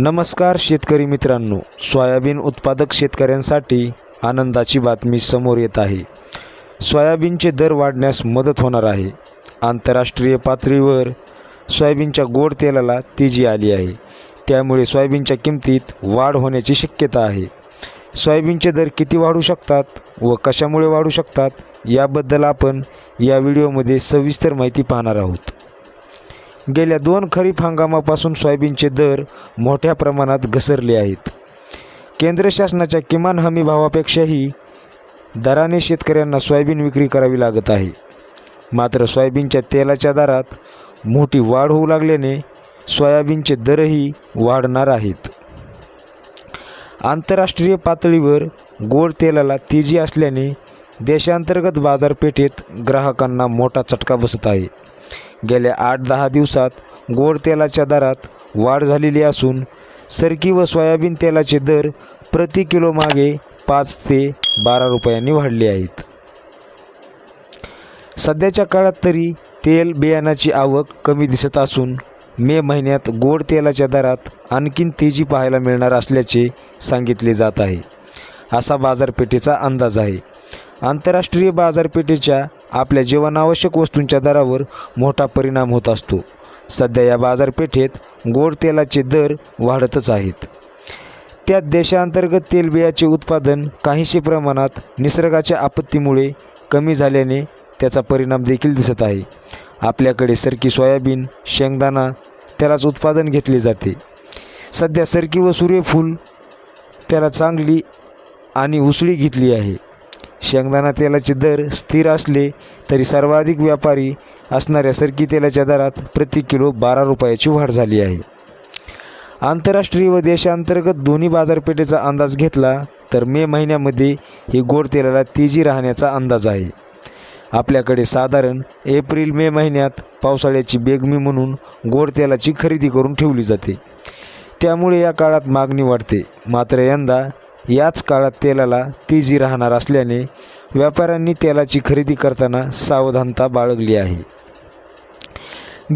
नमस्कार शेतकरी मित्रांनो. सोयाबीन उत्पादक शेतकऱ्यांसाठी आनंदाची बातमी समोर येत आहे. सोयाबीनचे दर वाढण्यास मदत होणार आहे. आंतरराष्ट्रीय पातळीवर सोयाबीनच्या गोड तेलाला तेजी आली आहे. त्यामुळे सोयाबीनच्या किमतीत वाढ होण्याची शक्यता आहे. सोयाबीनचे दर किती वाढू शकतात व कशामुळे वाढू शकतात याबद्दल आपण या व्हिडिओमध्ये सविस्तर माहिती पाहणार आहोत. गेल्या दोन खरीप हंगामापासून सोयाबीनचे दर मोठ्या प्रमाणात घसरले आहेत. केंद्र शासनाच्या किमान हमी भावापेक्षाही दराने शेतकऱ्यांना सोयाबीन विक्री करावी लागत आहे. मात्र सोयाबीनच्या तेलाच्या दरात मोठी वाढ होऊ लागल्याने सोयाबीनचे दरही वाढणार आहेत. आंतरराष्ट्रीय पातळीवर गोड तेलाला तेजी असल्याने देशांतर्गत बाजारपेठेत ग्राहकांना मोठा चटका बसत आहे. गेल्या आठ दहा दिवसात गोड तेलाच्या दरात वाढ झालेली असून सरकी व सोयाबीन तेलाचे दर प्रति किलो मागे पाच ते बारा रुपयांनी वाढले आहेत. सध्याच्या काळात तरी तेल बियाणाची आवक कमी दिसत असून मे महिन्यात गोड तेलाच्या दरात आणखीन तेजी पाहायला मिळणार असल्याचे सांगितले जात आहे. असा बाजारपेठेचा अंदाज आहे. आंतरराष्ट्रीय बाजारपेठेच्या आपल्या जीवनावश्यक वस्तूंच्या दरावर मोठा परिणाम होत असतो. सध्या या बाजारपेठेत गोड तेलाचे दर वाढतच आहेत. त्यात देशांतर्गत तेलबियाचे उत्पादन काहीशी प्रमाणात निसर्गाच्या आपत्तीमुळे कमी झाल्याने त्याचा परिणाम देखील दिसत आहे. आपल्याकडे सरकी सोयाबीन शेंगदाणा त्यालाच उत्पादन घेतले जाते. सध्या सरकी व सूर्यफूल त्याला चांगली आणि उसळी घेतली आहे. शेंगदाणा तेलाचे दर स्थिर असले तरी सर्वाधिक व्यापारी असणाऱ्या सरकी तेलाच्या दरात प्रति किलो बारा रुपयाची वाढ झाली आहे. आंतरराष्ट्रीय व देशांतर्गत दोन्ही बाजारपेठेचा अंदाज घेतला तर मे महिन्यामध्ये ही गोड तेलाला तेजी राहण्याचा अंदाज आहे. आपल्याकडे साधारण एप्रिल मे महिन्यात पावसाळ्याची बेगमी म्हणून गोड तेलाची खरेदी करून ठेवली जाते. त्यामुळे या काळात मागणी वाढते. मात्र यंदा याच काळात तेलाला तेजी राहणार असल्याने व्यापाऱ्यांनी तेलाची खरेदी करताना सावधानता बाळगली आहे.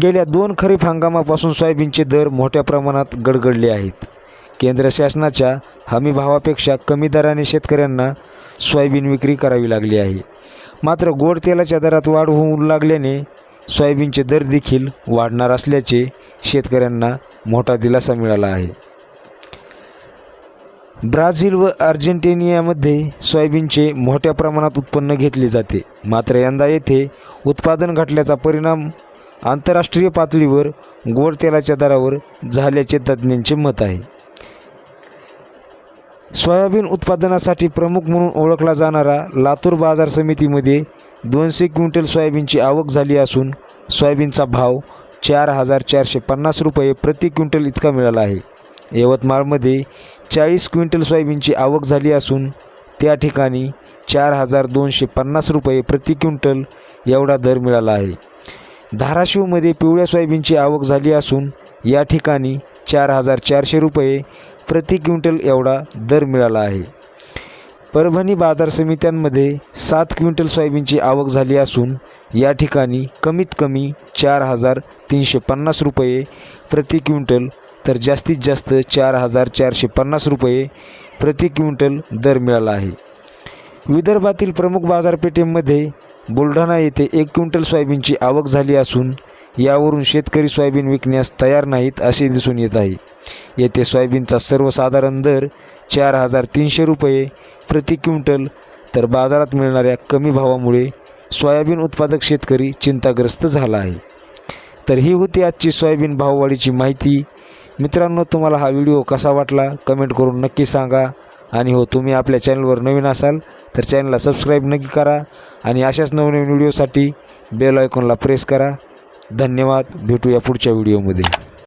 गेल्या दोन खरीप हंगामापासून सोयाबीनचे दर मोठ्या प्रमाणात गडगडले आहेत. केंद्र शासनाच्या हमी भावापेक्षा कमी दराने शेतकऱ्यांना सोयाबीन विक्री करावी लागली आहे. मात्र गोड तेलाच्या दरात वाढ होऊ लागल्याने सोयाबीनचे दर देखील वाढणार असल्याचे शेतकऱ्यांना मोठा दिलासा मिळाला आहे. ब्राझील व अर्जेंटिनियामध्ये सोयाबीनचे मोठ्या प्रमाणात उत्पन्न घेतले जाते. मात्र यंदा येथे उत्पादन घटल्याचा परिणाम आंतरराष्ट्रीय पातळीवर गोड तेलाच्या दरावर झाल्याचे तज्ज्ञांचे मत आहे. सोयाबीन उत्पादनासाठी प्रमुख म्हणून ओळखला जाणारा लातूर बाजार समितीमध्ये दोनशे क्विंटल सोयाबीनची आवक झाली असून सोयाबीनचा भाव चार हजार चारशे पन्नास रुपये प्रति क्विंटल इतका मिळाला आहे. यवतमाळमध्ये चाळीस क्विंटल सोयाबीनची आवक झाली असून त्या ठिकाणी चार हजार दोनशे पन्नास रुपये प्रति क्विंटल एवढा दर मिळाला आहे. धाराशिवमध्ये पिवळ्या सोयाबीनची आवक झाली असून या ठिकाणी चार हजार चारशे रुपये प्रति क्विंटल एवढा दर मिळाला आहे. परभणी बाजार समित्यांमध्ये सात क्विंटल सोयाबीनची आवक झाली असून या ठिकाणी कमीत कमी चार हजार तीनशे पन्नास रुपये प्रति क्विंटल तर जास्तीत जास्त चार हजार चारशे पन्नास रुपये प्रति क्विंटल दर मिळाला आहे. विदर्भातील प्रमुख बाजारपेठेमध्ये बुलढाणा येथे एक क्विंटल सोयाबीनची आवक झाली असून यावरून शेतकरी सोयाबीन विकण्यास तयार नाहीत असे दिसून येत आहे. येथे सोयाबीनचा सर्वसाधारण दर चार हजार तीनशे रुपये प्रति क्विंटल तर बाजारात मिळणाऱ्या कमी भावामुळे सोयाबीन उत्पादक शेतकरी चिंताग्रस्त झाला आहे. तर ही होती आजची सोयाबीन भाववाढीची माहिती. मित्रांनो तुम्हाला हा व्हिडिओ कसा वाटला? कमेंट करून नक्की सांगा. आणि हो तुम्ही आपल्या चॅनलवर नवीन असाल तर चॅनलला सबस्क्राईब नक्की करा. आणि अशाच नवनवीन व्हिडिओसाठी बेल आयकॉनला प्रेस करा. धन्यवाद. भेटूया पुढच्या व्हिडिओमध्ये.